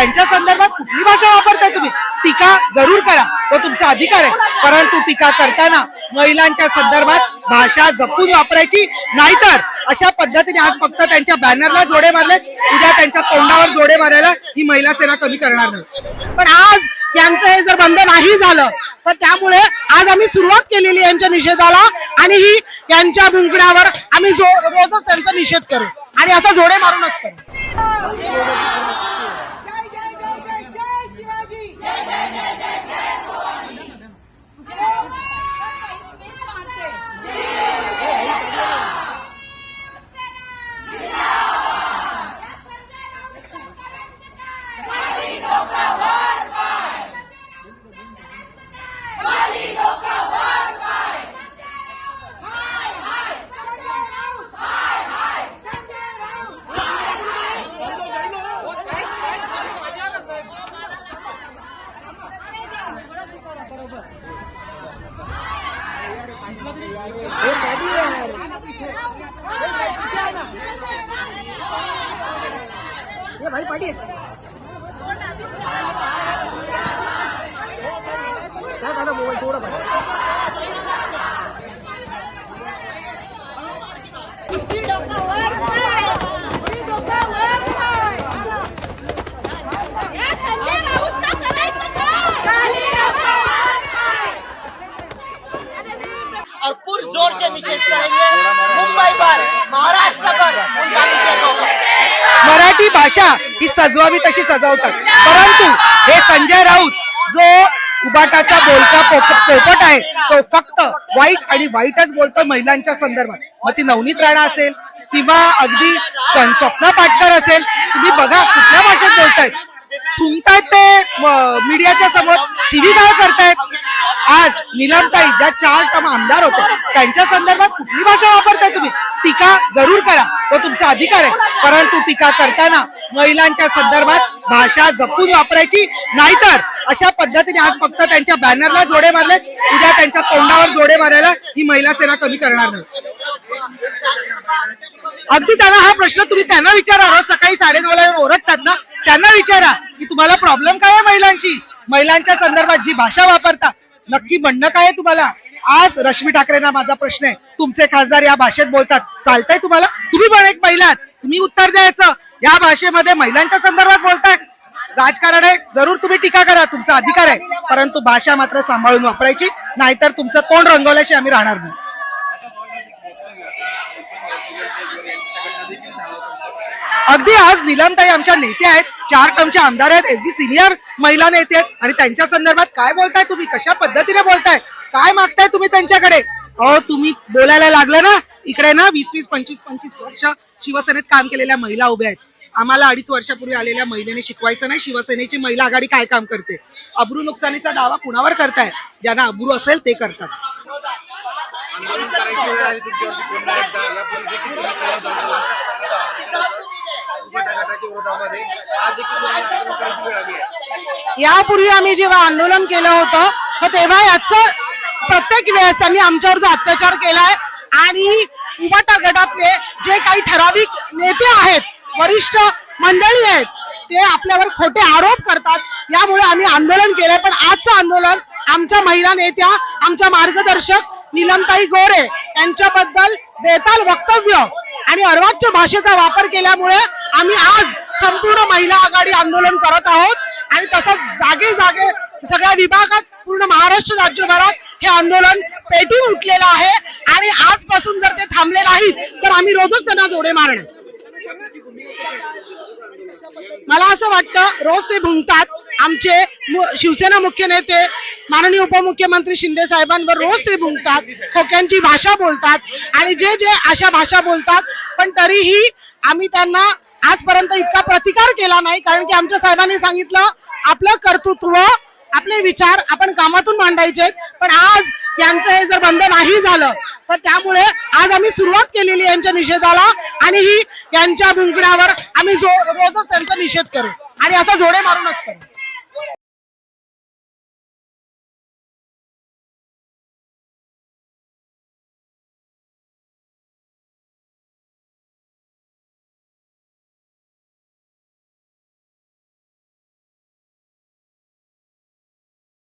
त्यांच्या संदर्भात कुठली भाषा वापरताय तुम्ही? टीका जरूर करा. तो तुमचा अधिकार आहे. परंतु टीका करताना महिलांच्या संदर्भात भाषा जपून वापरायची नाहीतर अशा पद्धतीने आज फक्त त्यांच्या बॅनरला जोडे मारले उद्या त्यांच्या तोंडावर जोडे मारायला ही महिला सेना कमी करणार नाही. पण आज यांचं हे जर बंद नाही झालं तर त्यामुळे आज आम्ही सुरुवात केलेली यांच्या निषेधाला आणि ही यांच्या भुंकण्यावर आम्ही रोजच त्यांचा निषेध करू आणि असा जोडे मारूनच करू. उडी मराठी भाषा ही सजवावी तशी सजवतात. परंतु हे संजय राऊत जो उबाटाचा बोलका पोपट आहे तो फक्त वाईट आणि वाईटच बोलतो महिलांच्या संदर्भात. मग ती नवनीत राणा असेल सीमा अगदी स्वप्ना पाटकर असेल तुम्ही बघा कुठल्या भाषेत बोलतायत. तुमतायत ते मीडियाच्या समोर शिवीगाळ करतायत. आज निलमताई ज्या चार टर्म आमदार होते त्यांच्या संदर्भात कुठली भाषा वापरताय तुम्ही? टीका जरूर करा. तो तुमचा अधिकार आहे. परंतु टीका करताना महिलांच्या संदर्भात भाषा जपून वापरायची नाहीतर अशा पद्धतीने आज फक्त त्यांच्या बॅनरला जोडे मारले उद्या त्यांच्या तोंडावर जोडे मारायला ही महिला सेना कमी करणार नाही. अगदी त्यांना हा प्रश्न तुम्ही त्यांना विचारा. रोज सकाळी साडेनऊला येऊन ओरडतात ना त्यांना विचारा की तुम्हाला प्रॉब्लेम काय आहे महिलांची? महिलांच्या संदर्भात जी भाषा वापरता नक्की म्हणणं काय आहे तुम्हाला? आज रश्मी ठाकरेंना माझा प्रश्न आहे. तुमचे खासदार या भाषेत बोलतात. चालतंय तुम्हाला? तुम्ही पण एक महिला तुम्ही उत्तर द्यायचं. या भाषेमध्ये महिलांच्या संदर्भात बोलताय. राजकारण आहे. जरूर तुम्ही टीका करा. तुमचा अधिकार आहे. परंतु भाषा मात्र सांभाळून वापरायची. नाहीतर तुमचं तोंड रंगवल्याशी आम्ही राहणार नाही. अगदी आज निलमताई आमच्या नेते आहेत. चार टर्मच्या आमदार आहेत. अगदी सिनियर महिला नेते आहेत. आणि त्यांच्या संदर्भात काय बोलताय तुम्ही? कशा पद्धतीने बोलताय? काय मागताय तुम्ही त्यांच्याकडे? अहो तुम्ही बोलायला लागलं ना? इकडे ना वीस वीस पंचवीस पंचवीस वर्ष शिवसेनेत काम केलेल्या महिला उभ्या आहेत. आम्हाला अडीच वर्षापूर्वी आलेल्या महिलेने शिकवायचं नाही. शिवसेनेची महिला आघाडी काय काम करते? अब्रू नुकसानीचा दावा कुणावर करताय? ज्यांना अब्रू असेल ते करतात. आंदोलन करायची वेळ आली तुमच्यावरती पुन्हा एकदा यापूर्वी देखील तुम्ही पळून जाणार उभा गटाच्या आज देखील आंदोलन करायची वेळ आली आहे. यापूर्वी आम्ही जेव्हा आंदोलन केलं होतं तर तेव्हा याचं प्रत्येक वेळेस त्यांनी आमच्यावर जो अत्याचार केलाय आणि उबाटा गटातले जे काही ठराविक नेते आहेत वरिष्ठ मंडळी आहेत ते आपल्यावर खोटे आरोप करतात. यामुळे आम्ही आंदोलन केलंय. पण आजचं आंदोलन आमच्या महिला नेत्या आमच्या मार्गदर्शक निलमताई गोरे यांच्याबद्दल बेताल वक्तव्य आणि अर्वाच्य भाषेचा वापर केल्यामुळे आम्ही आज संपूर्ण महिला आघाडी आंदोलन करत आहोत. आणि तसंच जागे जागे सगळ्या विभागात पूर्ण महाराष्ट्र राज्यभरात हे आंदोलन पेटून उठलेलं आहे. आणि आजपासून जर ते थांबले नाहीत तर आम्ही रोजच त्यांना जोडे मारणार. मला असं वाटतं रोज ते भुंकतात. आमचे शिवसेना मुख्य नेते माननीय उपमुख्यमंत्री शिंदे साहेबांवर रोज ते भुंकतात. खोक्यांची भाषा बोलतात. आणि जे जे अशा भाषा बोलतात पण तरीही आम्ही त्यांना आजपर्यंत इतका प्रतिकार केला नाही कारण की आमच्या साहेबांनी सांगितलं आपलं कर्तृत्व आपले विचार आपण कामातून मांडायचे पण आज यांचं हे जर बंद नाही झालं तर त्यामुळे आज आम्ही सुरुवात केलेली यांच्या निषेधाला आणि ही यांच्या बुंकण्यावर आम्ही जो रोजच त्यांचा निषेध करू. आणि असा जोडे मारूनच करू.